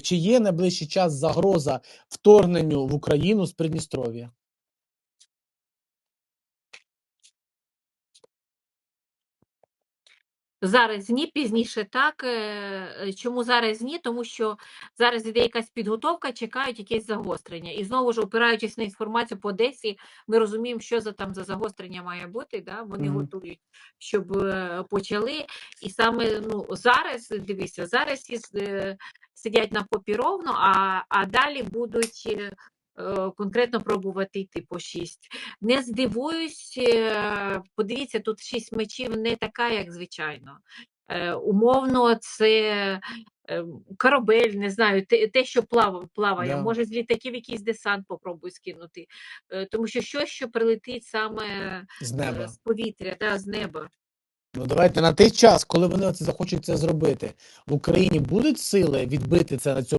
Чи є найближчий час загроза вторгненню в Україну з Придністров'я? Зараз ні, пізніше так. Е, е, Чому зараз ні? Тому що зараз іде якась підготовка, чекають якесь загострення. І знову ж, опираючись на інформацію по Одесі, ми розуміємо, що за там за загострення має бути. Да? Вони Мгм. готують, щоб е, почали. І саме ну зараз дивися, зараз сидять на попі ровно, а, а далі будуть. Е, Конкретно пробувати йти по 6. Не здивуюсь, е, подивіться, тут 6 мечів не така, як звичайно. Е, Умовно, це корабель, не знаю, те, те що плав, плаває. Да. Може, з літаків якийсь десант попробуй скинути. Тому що щось, що прилетить саме З неба. з повітря, да, з неба. Ну давайте на той час, коли вони це захочуть це зробити, в Україні будуть сили відбити це на цьому